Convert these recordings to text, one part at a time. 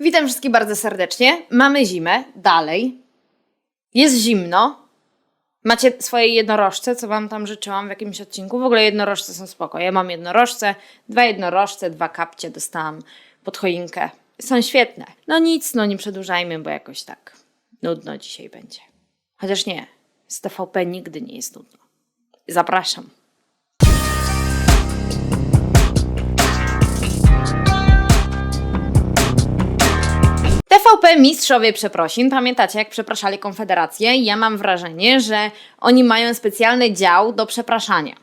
Witam wszystkich bardzo serdecznie. Mamy zimę, dalej. Jest zimno. Macie swoje jednorożce, co wam tam życzyłam w jakimś odcinku. W ogóle jednorożce są spoko. Ja mam jednorożce, dwa jednorożce, dwa kapcie dostałam pod choinkę. Są świetne. No nic, no nie przedłużajmy, bo jakoś tak nudno dzisiaj będzie. Chociaż nie, z TVP nigdy nie jest nudno. Zapraszam. TVP Mistrzowie Przeprosin. Pamiętacie, jak przepraszali Konfederację? Ja mam wrażenie, że oni mają specjalny dział do przepraszania.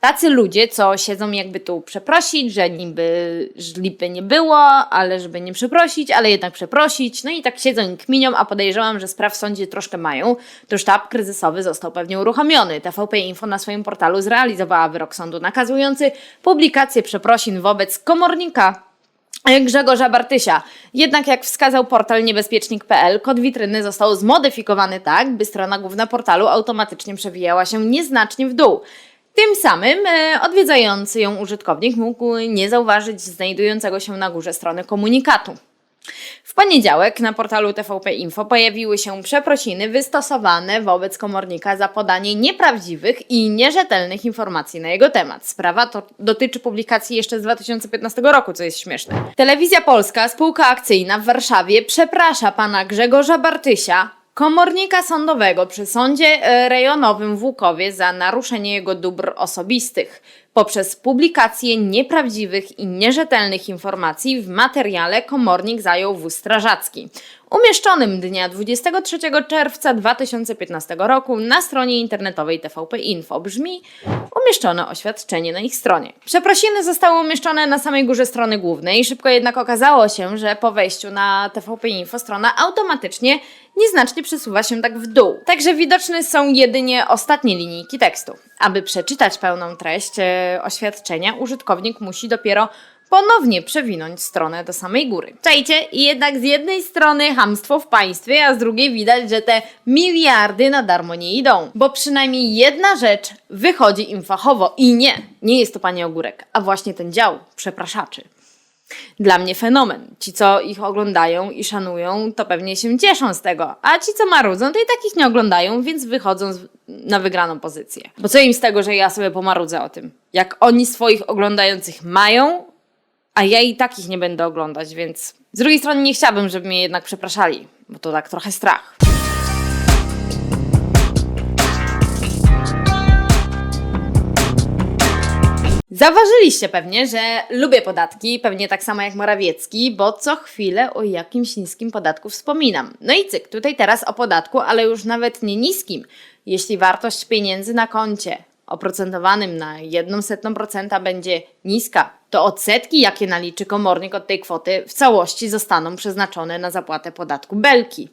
Tacy ludzie, co siedzą jakby tu przeprosić, że niby żlipy nie było, ale żeby nie przeprosić, ale jednak przeprosić. No i tak siedzą i kminią, a podejrzewam, że spraw w sądzie troszkę mają. To sztab kryzysowy został pewnie uruchomiony. TVP Info na swoim portalu zrealizowała wyrok sądu nakazujący publikację przeprosin wobec komornika Grzegorza Bartysia. Jednak jak wskazał portal niebezpiecznik.pl, kod witryny został zmodyfikowany tak, by strona główna portalu automatycznie przewijała się nieznacznie w dół. Tym samym e, odwiedzający ją użytkownik mógł nie zauważyć znajdującego się na górze strony komunikatu. Poniedziałek na portalu TVP Info pojawiły się przeprosiny wystosowane wobec komornika za podanie nieprawdziwych i nierzetelnych informacji na jego temat. Sprawa to dotyczy publikacji jeszcze z 2015 roku, co jest śmieszne. Telewizja Polska, spółka akcyjna w Warszawie przeprasza pana Grzegorza Bartysia, komornika sądowego przy sądzie e, rejonowym w Łukowie za naruszenie jego dóbr osobistych poprzez publikację nieprawdziwych i nierzetelnych informacji w materiale komornik zajął wóz strażacki, umieszczonym dnia 23 czerwca 2015 roku na stronie internetowej TVP Info. Brzmi umieszczone oświadczenie na ich stronie. Przeprosiny zostały umieszczone na samej górze strony głównej. Szybko jednak okazało się, że po wejściu na TVP Info strona automatycznie nieznacznie przesuwa się tak w dół. Także widoczne są jedynie ostatnie linijki tekstu. Aby przeczytać pełną treść e, oświadczenia, użytkownik musi dopiero ponownie przewinąć stronę do samej góry. Czajcie, i jednak z jednej strony hamstwo w państwie, a z drugiej widać, że te miliardy na darmo nie idą. Bo przynajmniej jedna rzecz wychodzi im fachowo i nie, nie jest to panie Ogórek, a właśnie ten dział przepraszaczy. Dla mnie fenomen. Ci, co ich oglądają i szanują, to pewnie się cieszą z tego, a ci, co marudzą, to i tak ich nie oglądają, więc wychodzą na wygraną pozycję. Bo co im z tego, że ja sobie pomarudzę o tym? Jak oni swoich oglądających mają, a ja i tak ich nie będę oglądać, więc z drugiej strony nie chciałabym, żeby mnie jednak przepraszali, bo to tak trochę strach. Zauważyliście pewnie, że lubię podatki, pewnie tak samo jak Morawiecki, bo co chwilę o jakimś niskim podatku wspominam. No i cyk, tutaj teraz o podatku, ale już nawet nie niskim. Jeśli wartość pieniędzy na koncie oprocentowanym na 1,1% będzie niska, to odsetki, jakie naliczy komornik od tej kwoty, w całości zostaną przeznaczone na zapłatę podatku belki.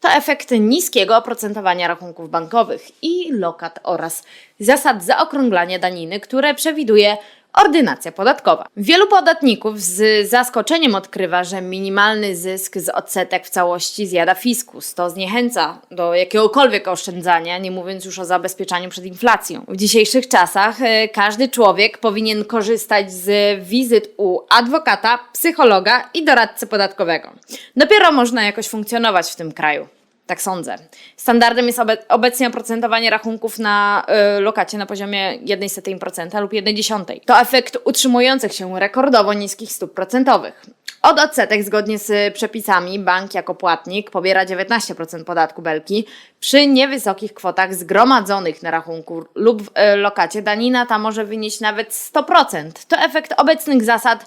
To efekt niskiego oprocentowania rachunków bankowych i lokat oraz zasad zaokrąglania daniny, które przewiduje ordynacja podatkowa. Wielu podatników z zaskoczeniem odkrywa, że minimalny zysk z odsetek w całości zjada fiskus. To zniechęca do jakiegokolwiek oszczędzania, nie mówiąc już o zabezpieczaniu przed inflacją. W dzisiejszych czasach e, każdy człowiek powinien korzystać z wizyt u adwokata, psychologa i doradcy podatkowego. Dopiero można jakoś funkcjonować w tym kraju. Tak sądzę. Standardem jest obe obecnie oprocentowanie rachunków na y, lokacie na poziomie 0,01% lub 0,1%. To efekt utrzymujących się rekordowo niskich stóp procentowych. Od odsetek zgodnie z przepisami bank jako płatnik pobiera 19% podatku belki. Przy niewysokich kwotach zgromadzonych na rachunku lub w y, lokacie danina ta może wynieść nawet 100%. To efekt obecnych zasad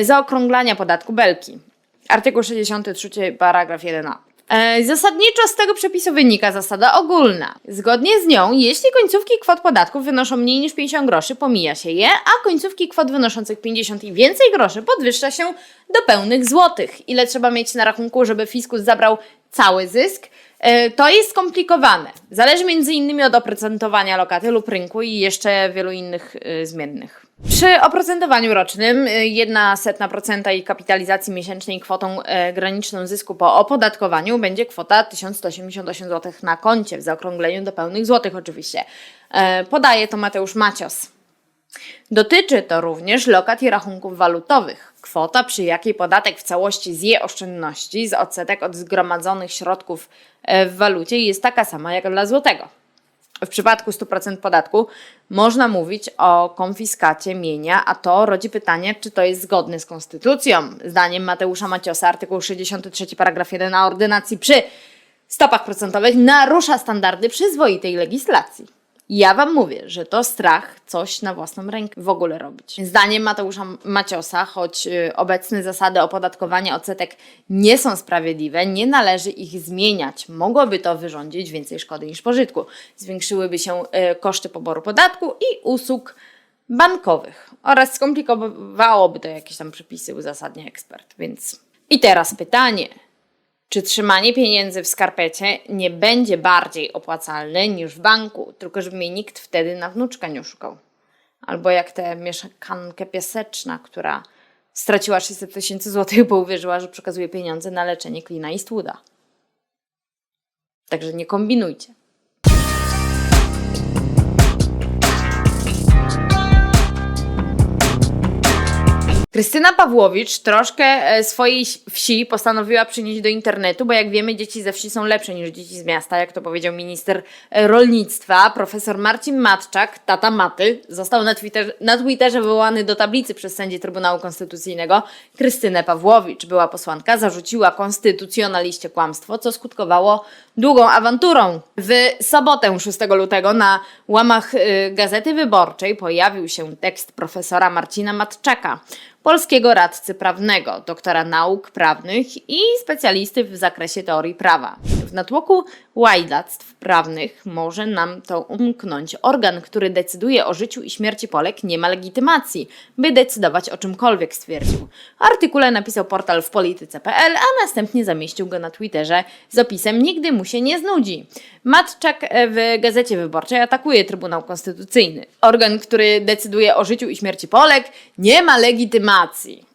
y, zaokrąglania podatku belki. Artykuł 63 paragraf 1a. E, Zasadniczo z tego przepisu wynika zasada ogólna. Zgodnie z nią, jeśli końcówki kwot podatków wynoszą mniej niż 50 groszy, pomija się je, a końcówki kwot wynoszących 50 i więcej groszy podwyższa się do pełnych złotych. Ile trzeba mieć na rachunku, żeby fiskus zabrał cały zysk? E, To jest skomplikowane. Zależy między innymi od oprocentowania lokaty lub rynku i jeszcze wielu innych y, zmiennych. Przy oprocentowaniu rocznym y, 1,1% i kapitalizacji miesięcznej kwotą e, graniczną zysku po opodatkowaniu będzie kwota 1188 zł na koncie, w zaokrągleniu do pełnych złotych oczywiście. E, Podaje to Mateusz Macios. Dotyczy to również lokat i rachunków walutowych. Kwota, przy jakiej podatek w całości zje oszczędności z odsetek od zgromadzonych środków e, w walucie jest taka sama jak dla złotego. W przypadku 100% podatku można mówić o konfiskacie mienia, a to rodzi pytanie, czy to jest zgodne z konstytucją. Zdaniem Mateusza Maciosa, artykuł 63 paragraf 1 na ordynacji przy stopach procentowych narusza standardy przyzwoitej legislacji. Ja wam mówię, że to strach coś na własną rękę w ogóle robić. Zdaniem Mateusza Maciosa, choć y, obecne zasady opodatkowania odsetek nie są sprawiedliwe, nie należy ich zmieniać. Mogłoby to wyrządzić więcej szkody niż pożytku. Zwiększyłyby się y, koszty poboru podatku i usług bankowych oraz skomplikowałoby to jakieś tam przepisy, uzasadnia ekspert. Więc i teraz pytanie. Czy trzymanie pieniędzy w skarpecie nie będzie bardziej opłacalne niż w banku, tylko żeby mnie nikt wtedy na wnuczka nie oszukał? Albo jak tę mieszkankę piaseczna, która straciła 600 tysięcy złotych, bo uwierzyła, że przekazuje pieniądze na leczenie klina i stłuda. Także nie kombinujcie. Krystyna Pawłowicz troszkę e, swojej wsi postanowiła przynieść do internetu, bo jak wiemy, dzieci ze wsi są lepsze niż dzieci z miasta, jak to powiedział minister e, rolnictwa. Profesor Marcin Matczak, tata Maty, został na, na Twitterze wywołany do tablicy przez sędzię Trybunału Konstytucyjnego. Krystynę Pawłowicz, była posłanka, zarzuciła konstytucjonaliście kłamstwo, co skutkowało długą awanturą. W sobotę 6 lutego na łamach y, Gazety Wyborczej pojawił się tekst profesora Marcina Matczaka, polskiego radcy prawnego, doktora nauk prawnych i specjalisty w zakresie teorii prawa. Natłoku łajdactw prawnych może nam to umknąć. Organ, który decyduje o życiu i śmierci Polek, nie ma legitymacji, by decydować o czymkolwiek, stwierdził. W artykule napisał portal w polityce.pl, a następnie zamieścił go na Twitterze z opisem Nigdy mu się nie znudzi. Matczak w Gazecie Wyborczej atakuje Trybunał Konstytucyjny. Organ, który decyduje o życiu i śmierci Polek, nie ma legitymacji.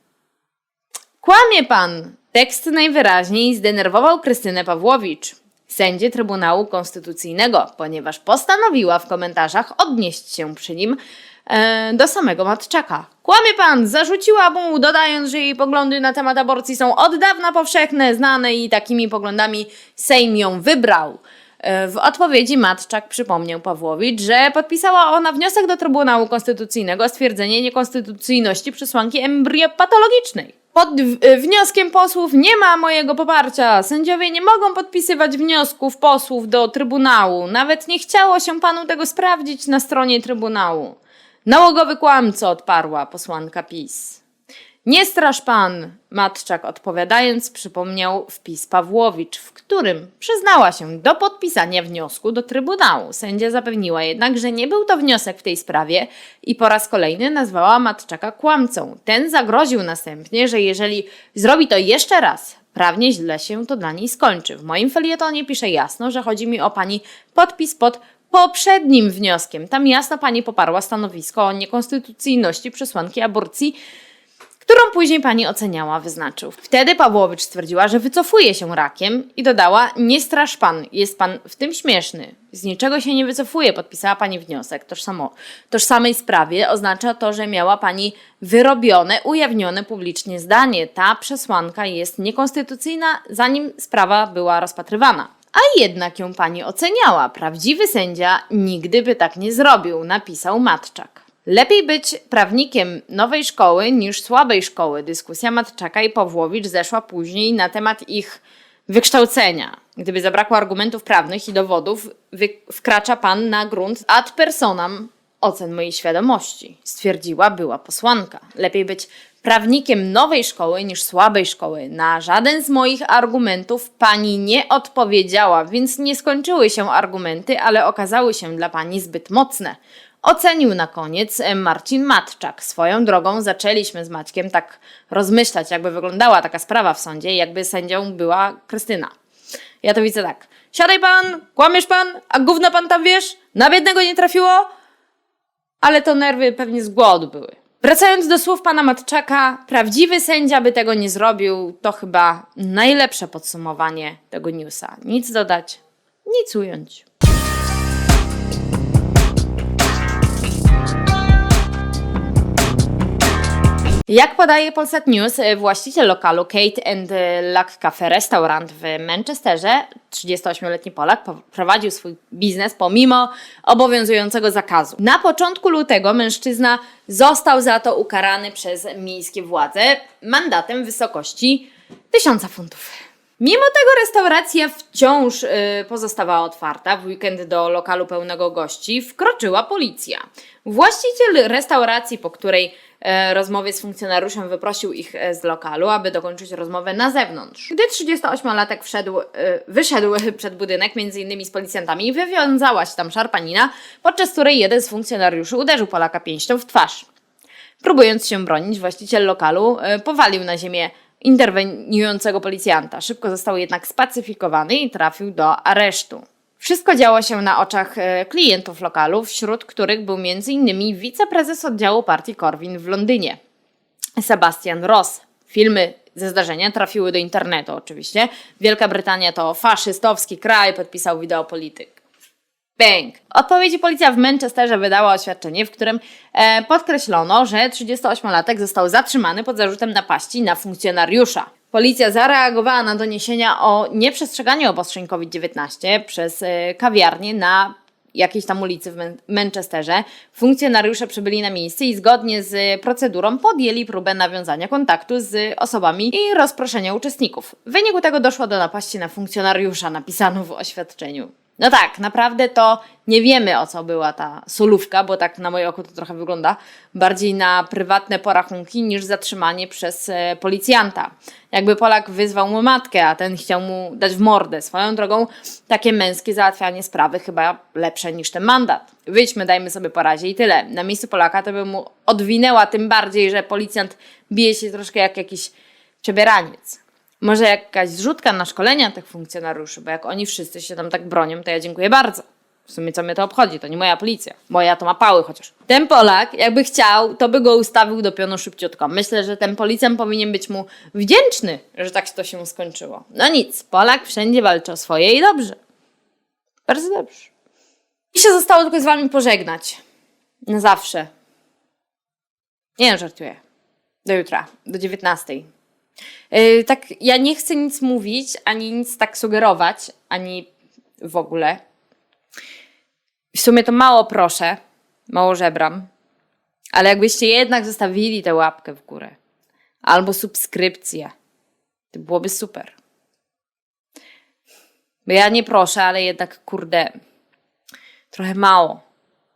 Kłamie pan! Tekst najwyraźniej zdenerwował Krystynę Pawłowicz, sędzię Trybunału Konstytucyjnego, ponieważ postanowiła w komentarzach odnieść się przy nim e, do samego Matczaka. Kłamie pan! Zarzuciła mu, dodając, że jej poglądy na temat aborcji są od dawna powszechne, znane i takimi poglądami Sejm ją wybrał. E, W odpowiedzi Matczak przypomniał Pawłowicz, że podpisała ona wniosek do Trybunału Konstytucyjnego o stwierdzenie niekonstytucyjności przesłanki embryopatologicznej. Pod w- wnioskiem posłów nie ma mojego poparcia. Sędziowie nie mogą podpisywać wniosków posłów do Trybunału. Nawet nie chciało się panu tego sprawdzić na stronie Trybunału. Nałogowy kłamco, odparła posłanka PiS. Nie strasz pan, Matczak odpowiadając przypomniał wpis Pawłowicz, w którym przyznała się do podpisania wniosku do Trybunału. Sędzia zapewniła jednak, że nie był to wniosek w tej sprawie i po raz kolejny nazwała Matczaka kłamcą. Ten zagroził następnie, że jeżeli zrobi to jeszcze raz, prawnie źle się to dla niej skończy. W moim felietonie pisze jasno, że chodzi mi o pani podpis pod poprzednim wnioskiem. Tam jasno pani poparła stanowisko o niekonstytucyjności przesłanki aborcji którą później pani oceniała, wyznaczył. Wtedy Pawłowicz stwierdziła, że wycofuje się rakiem i dodała: Nie strasz pan, jest pan w tym śmieszny. Z niczego się nie wycofuje, podpisała pani wniosek. Tożsamo, tożsamej sprawie oznacza to, że miała pani wyrobione, ujawnione publicznie zdanie. Ta przesłanka jest niekonstytucyjna, zanim sprawa była rozpatrywana. A jednak ją pani oceniała. Prawdziwy sędzia nigdy by tak nie zrobił, napisał Matczak. Lepiej być prawnikiem nowej szkoły niż słabej szkoły. Dyskusja Matczaka i Pawłowicz zeszła później na temat ich wykształcenia. Gdyby zabrakło argumentów prawnych i dowodów, wkracza pan na grunt ad personam ocen mojej świadomości, stwierdziła była posłanka. Lepiej być prawnikiem nowej szkoły niż słabej szkoły. Na żaden z moich argumentów pani nie odpowiedziała, więc nie skończyły się argumenty, ale okazały się dla pani zbyt mocne. Ocenił na koniec e, Marcin Matczak. Swoją drogą zaczęliśmy z Maćkiem tak rozmyślać, jakby wyglądała taka sprawa w sądzie, jakby sędzią była Krystyna. Ja to widzę tak. Siadaj pan, kłamiesz pan, a gówno pan tam wiesz? Na biednego nie trafiło? Ale to nerwy pewnie z głodu były. Wracając do słów pana Matczaka, prawdziwy sędzia by tego nie zrobił. To chyba najlepsze podsumowanie tego newsa. Nic dodać, nic ująć. Jak podaje Polsat News, e, właściciel lokalu Kate and Luck Cafe Restaurant w Manchesterze, 38-letni Polak, po- prowadził swój biznes pomimo obowiązującego zakazu. Na początku lutego mężczyzna został za to ukarany przez miejskie władze mandatem w wysokości 1000 funtów. Mimo tego restauracja wciąż y, pozostawała otwarta. W weekend do lokalu pełnego gości wkroczyła policja. Właściciel restauracji, po której e, rozmowie z funkcjonariuszem wyprosił ich e, z lokalu, aby dokończyć rozmowę na zewnątrz. Gdy 38-latek wszedł, e, wyszedł przed budynek, między innymi z policjantami, wywiązała się tam szarpanina, podczas której jeden z funkcjonariuszy uderzył Polaka pięścią w twarz. Próbując się bronić, właściciel lokalu powalił na ziemię interweniującego policjanta. Szybko został jednak spacyfikowany i trafił do aresztu. Wszystko działo się na oczach e, klientów lokalu, wśród których był m.in. wiceprezes oddziału partii Corwin w Londynie, Sebastian Ross. Filmy ze zdarzenia trafiły do internetu oczywiście. Wielka Brytania to faszystowski kraj, podpisał wideopolityk. Bang! Odpowiedzi policja w Manchesterze wydała oświadczenie, w którym e, podkreślono, że 38-latek został zatrzymany pod zarzutem napaści na funkcjonariusza. Policja zareagowała na doniesienia o nieprzestrzeganiu obostrzeń COVID-19 przez e, kawiarnię na jakiejś tam ulicy w Man- Manchesterze. Funkcjonariusze przybyli na miejsce i zgodnie z procedurą podjęli próbę nawiązania kontaktu z osobami i rozproszenia uczestników. W wyniku tego doszło do napaści na funkcjonariusza, napisano w oświadczeniu. No tak, naprawdę to nie wiemy o co była ta solówka, bo tak na moje oko to trochę wygląda bardziej na prywatne porachunki niż zatrzymanie przez e, policjanta. Jakby Polak wyzwał mu matkę, a ten chciał mu dać w mordę. Swoją drogą takie męskie załatwianie sprawy chyba lepsze niż ten mandat. Wyjdźmy, dajmy sobie po razie i tyle. Na miejscu Polaka to by mu odwinęła, tym bardziej, że policjant bije się troszkę jak jakiś przebieraniec. Może jakaś zrzutka na szkolenia tych funkcjonariuszy, bo jak oni wszyscy się tam tak bronią, to ja dziękuję bardzo. W sumie co mnie to obchodzi, to nie moja policja. Moja to ma pały chociaż. Ten Polak, jakby chciał, to by go ustawił do pionu szybciutko. Myślę, że ten policjant powinien być mu wdzięczny, że tak to się skończyło. No nic, Polak wszędzie walczy o swoje i dobrze. Bardzo dobrze. I się zostało tylko z wami pożegnać. Na zawsze. Nie żartuję. Do jutra, do 19. Yy, tak, ja nie chcę nic mówić, ani nic tak sugerować, ani w ogóle. W sumie to mało proszę, mało żebram, ale jakbyście jednak zostawili tę łapkę w górę albo subskrypcję, to byłoby super. Bo ja nie proszę, ale jednak kurde, trochę mało.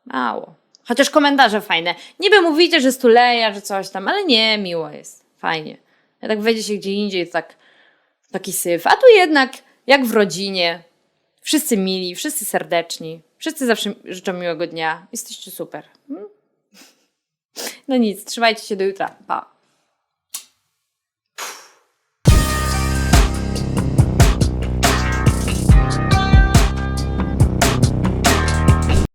Mało. Chociaż komentarze fajne. Niby mówicie, że stuleja, że coś tam, ale nie, miło jest. Fajnie. Jak tak wejdzie się gdzie indziej, tak taki syf. A tu jednak, jak w rodzinie, wszyscy mili, wszyscy serdeczni, wszyscy zawsze życzą miłego dnia. Jesteście super. Hmm? No nic, trzymajcie się do jutra. Pa.